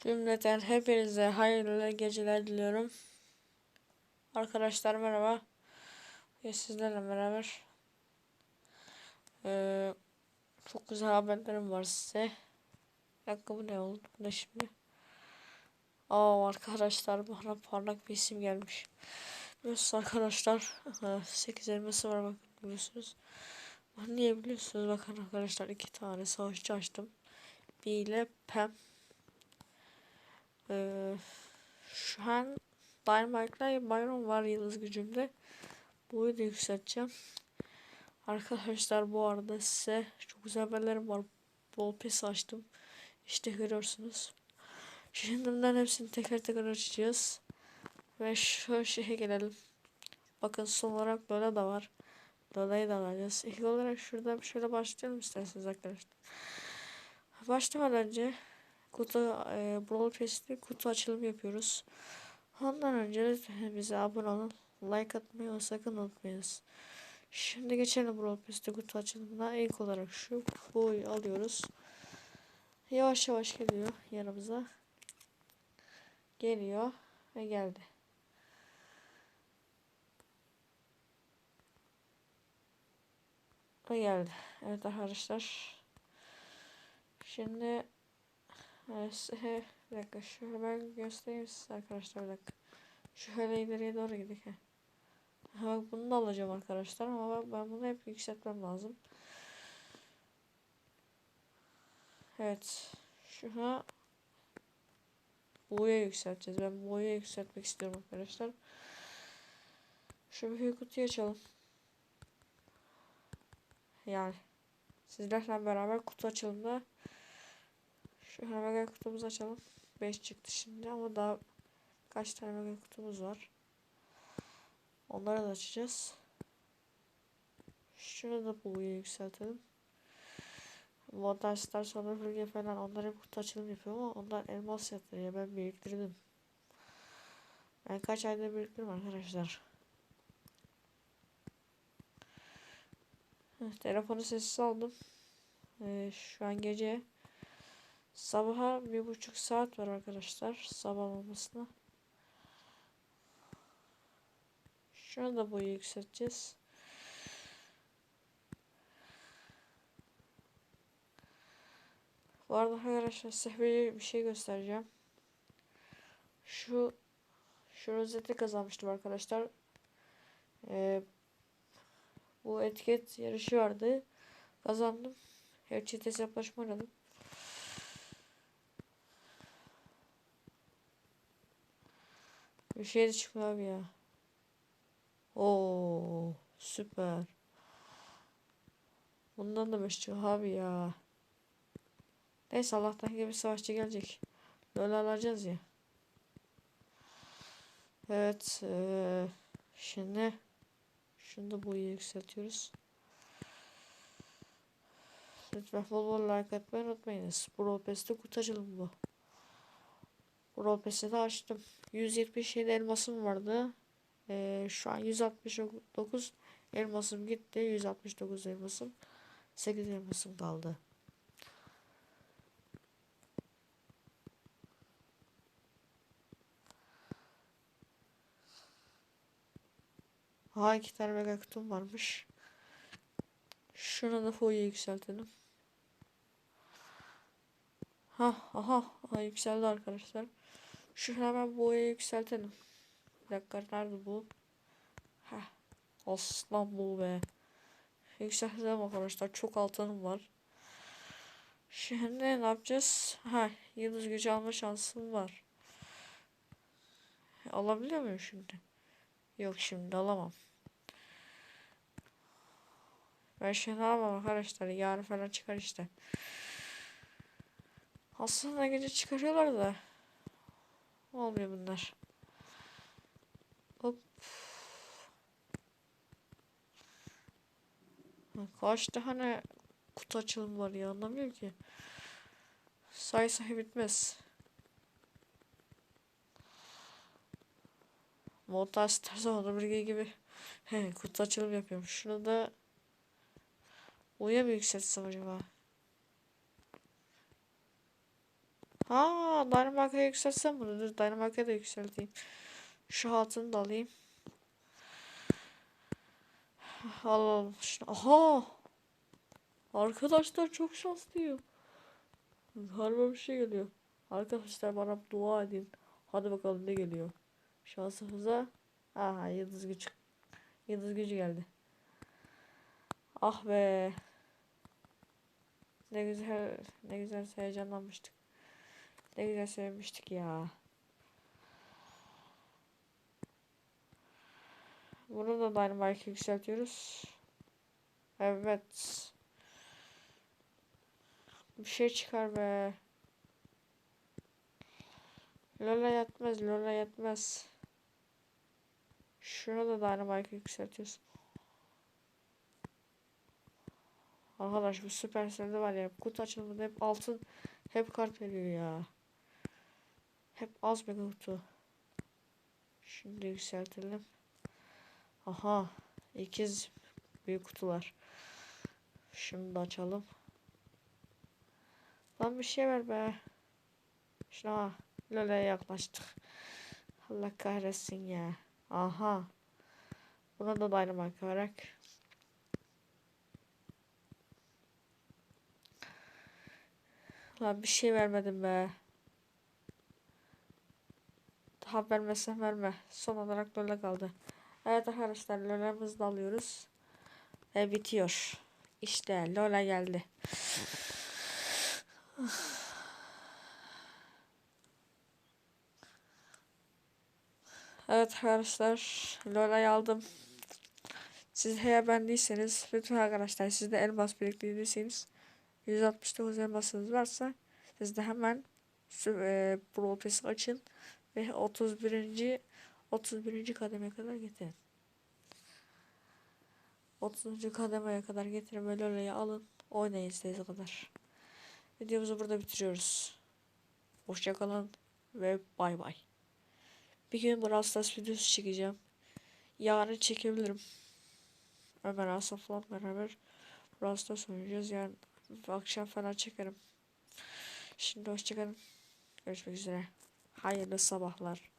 Cümleten hepinize hayırlı geceler diliyorum. Arkadaşlar merhaba. Ve sizlerle beraber eee, çok güzel haberlerim var size. Dakika bu ne oldu? Bu ne şimdi? Aa arkadaşlar bana parlak bir isim gelmiş. Biliyorsunuz arkadaşlar 8 elması var bakın biliyorsunuz. Niye biliyorsunuz? Bakın arkadaşlar iki tane savaşçı açtım. Bir ile Pem. Ee, şu an Dynamite'la Byron var yıldız gücümde. Boyu da yükselteceğim. Arkadaşlar bu arada size çok güzel haberlerim var. Bol pes açtım. İşte görüyorsunuz. Şimdiden hepsini teker teker açacağız. Ve şu şeye gelelim. Bakın son olarak Lola da var. Lola'yı da alacağız. İlk olarak şurada şöyle başlayalım isterseniz arkadaşlar. Başlamadan önce kutu e, Brawl Pass'te kutu açılımı yapıyoruz. Ondan önce bize abone olun. Like atmayı sakın unutmayınız. Şimdi geçelim Brawl Pass'te kutu açılımına. İlk olarak şu boyu alıyoruz. Yavaş yavaş geliyor yanımıza. Geliyor ve geldi. Ve geldi. Evet arkadaşlar. Şimdi Size- bir dakika şöyle ben göstereyim size arkadaşlar bir dakika. Şöyle ileriye doğru gidelim. Ha, bak bunu da alacağım arkadaşlar ama ben bunu hep yükseltmem lazım. Evet. Şuna boya yükselteceğiz. Ben boya yükseltmek istiyorum arkadaşlar. Şu büyük kutuyu açalım. Yani sizlerle beraber kutu açılımda şu mega kutumuzu açalım. 5 çıktı şimdi ama daha kaç tane mega kutumuz var. Onları da açacağız. Şunu da boyu yükseltelim. Modern Star sonra bölge falan onlar hep kutu açılım yapıyor ama onlar elmas yatırıyor. Ben biriktirdim. Ben kaç ayda biriktirdim arkadaşlar. Telefonu sessiz aldım. Ee, şu an gece Sabaha bir buçuk saat var arkadaşlar. Sabah olmasına. Şunu da boyu yükselteceğiz. Bu arada arkadaşlar size bir, şey göstereceğim. Şu şu rozeti kazanmıştım arkadaşlar. Ee, bu etiket yarışı vardı. Kazandım. Her çift hesaplaşma oynadım. Bir şey de çıkmıyor abi ya. Oo süper. Bundan da beş çıkıyor abi ya. Neyse Allah'tan gibi savaşçı gelecek. Böyle alacağız ya. Evet. Ee, şimdi şunu da boyu yükseltiyoruz. Lütfen bol bol like atmayı unutmayınız. Brawl Pass'te kutu bu. Brawl Pass'i de açtım. 177 elmasım vardı. Ee, şu an 169 elmasım gitti. 169 elmasım. 8 elmasım kaldı. Ha iki tane mega kutum varmış. Şunu da foyu yükseltelim. Ha aha, aha yükseldi arkadaşlar. Şu hemen boyayı yükseltelim. Bir dakika nerede bu? Heh. Aslan bu be. Yükseltelim arkadaşlar. Çok altınım var. Şimdi ne yapacağız? Ha, yıldız gücü alma şansım var. Alabiliyor muyum şimdi? Yok şimdi alamam. Ben şimdi alamam arkadaşlar. Yarın falan çıkar işte. Aslında gece çıkarıyorlar da. Olmuyor bunlar. Hop. Kaç tane kutu açılım var ya anlamıyorum ki. Say say bitmez. Montaj Zamanı Birge gibi he, kutu açılım yapıyorum. Şunu da Uya mı yükseltsem acaba? Ha, Danimarka'ya yükseltsem bunu. Dur Danimarka'ya da yükselteyim. Şu altını da alayım. Alalım şunu. Aha! Arkadaşlar çok şanslıyım. Harbi bir şey geliyor. Arkadaşlar bana dua edin. Hadi bakalım ne geliyor. Şansımıza. Aha yıldız gücü. Yıldız gücü geldi. Ah be. Ne güzel ne güzel heyecanlanmıştık. Ne güzel sevmiştik ya. Bunu da Dynamite'ı yükseltiyoruz. Evet. Bir şey çıkar be. Lola yetmez, Lola yetmez. Şunu da Dynamite'ı yükseltiyoruz. Arkadaş bu Supercell'de var ya kutu açılımında hep altın hep kart veriyor ya. Hep az bir kutu. Şimdi yükseltelim. Aha ikiz büyük kutular. Şunu da açalım. Lan bir şey ver be. Şuna Lola'ya yaklaştık. Allah kahretsin ya. Aha. Buna da dynamite olarak. Lan bir şey vermedim be. Daha vermezsen verme. Son olarak Lola kaldı. Evet arkadaşlar Lola'mızı da alıyoruz. Ve bitiyor. İşte Lola geldi. Evet arkadaşlar Lola'yı aldım. Siz eğer bendiyseniz lütfen arkadaşlar siz de elmas biriktirdiyseniz 169 elmasınız varsa siz de hemen e, Pro Pass açın ve 31. 31. kademeye kadar getirin. 30. kademeye kadar getirin ve Lola'yı alın. Oynayın istediğiniz kadar. Videomuzu burada bitiriyoruz. Hoşçakalın ve bay bay. Bir gün Brawl Stars videosu çekeceğim. Yarın çekebilirim. Ömer Asaf'la beraber Brawl Stars oynayacağız. Yani akşam falan çekerim. Şimdi hoşçakalın. Görüşmek üzere. Hayırlı sabahlar.